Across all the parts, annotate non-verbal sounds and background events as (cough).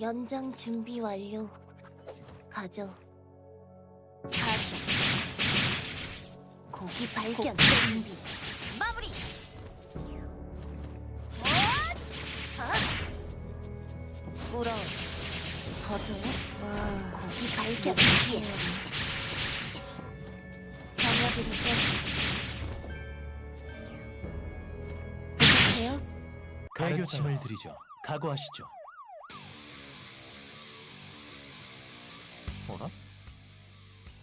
연장 준비 완료. 가져. 가서. 고기 발견 준비. 마무리. 물어. 더 줘요? 와, 고기 발견 뒤에. 정해드리죠. 가교침을 드리죠. 각오하시죠. 어라?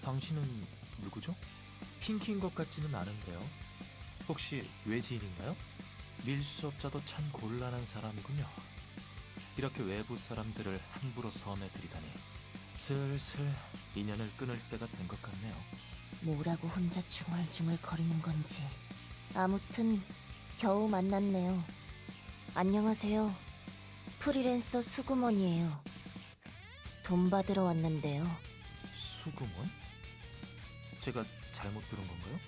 당신은 누구죠? 핑키인 것 같지는 않은데요. 혹시 외지인인가요? 밀수업자도 참 곤란한 사람이군요. 이렇게 외부 사람들을 함부로 섬에 들이다니 슬슬 인연을 끊을 때가 된 것 같네요. 뭐라고 혼자 중얼중얼 거리는 건지. 아무튼 겨우 만났네요. 안녕하세요. 프리랜서 수구먼이에요. 돈 받으러 왔는데요. 수구먼? 제가 잘못 들은 건가요?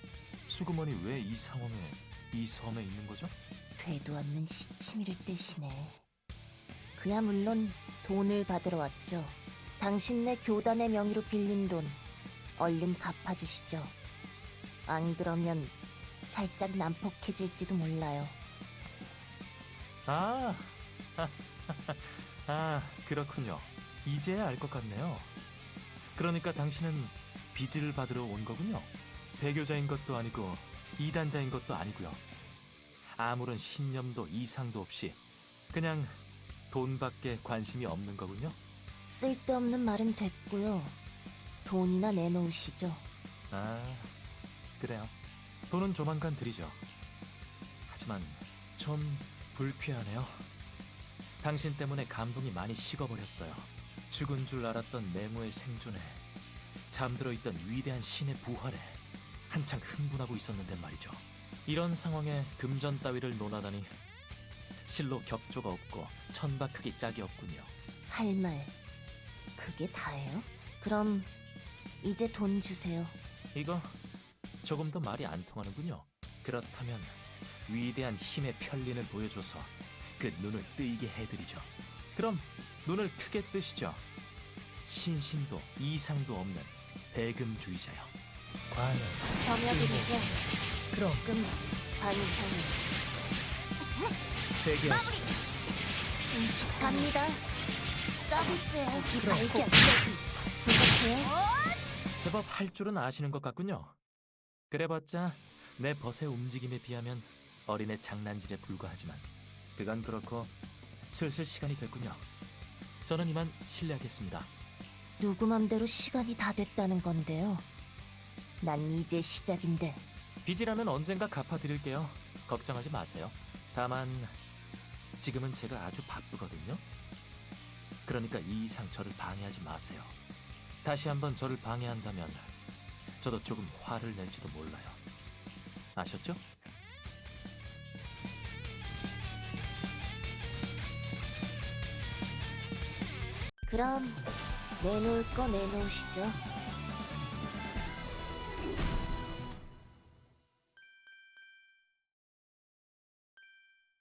수구먼이 왜 이 상황에 이 섬에 있는 거죠? 되도 않는 시치미를 떼시네. 그야 물론 돈을 받으러 왔죠. 당신네 교단의 명의로 빌린 돈 얼른 갚아주시죠. 안 그러면 살짝 난폭해질지도 몰라요. 아, (laughs) 아, 그렇군요. 이제야 알 것 같네요. 그러니까 당신은 빚을 받으러 온 거군요. 배교자인 것도 아니고 이단자인 것도 아니고요. 아무런 신념도 이상도 없이 그냥 돈밖에 관심이 없는 거군요. 쓸데없는 말은 됐고요. 돈이나 내놓으시죠. 아, 그래요. 돈은 조만간 드리죠. 하지만 좀 불쾌하네요. 당신 때문에 감동이 많이 식어버렸어요. 죽은 줄 알았던 맹호의 생존에 잠들어 있던 위대한 신의 부활에 한창 흥분하고 있었는데 말이죠. 이런 상황에 금전 따위를 논하다니 실로 격조가 없고 천박하기 짝이 없군요. 할 말, 그게 다예요? 그럼 이제 돈 주세요. 이거 조금 더 말이 안 통하는군요. 그렇다면 위대한 힘의 편린을 보여줘서 그 눈을 뜨이게 해드리죠. 그럼 눈을 크게 뜨시죠. 신심도 이상도 없는 대금주의자요. 과연 점여드리죠. 그럼. 지금 반상이 회개하시죠. 순식갑니다. 서비스에. 발견. 부탁해요. 제법 할 줄은 아시는 것 같군요. 그래봤자 내 벗의 움직임에 비하면 어린애 장난질에 불과하지만 그건 그렇고 슬슬 시간이 됐군요. 저는 이만 실례하겠습니다. 누구 맘대로 시간이 다 됐다는 건데요. 난 이제 시작인데 빚이라면 언젠가 갚아드릴게요. 걱정하지 마세요. 다만 지금은 제가 아주 바쁘거든요. 그러니까 이 이상 저를 방해하지 마세요. 다시 한번 저를 방해한다면 저도 조금 화를 낼지도 몰라요. 아셨죠? 그럼 내놓을 거 내놓으시죠.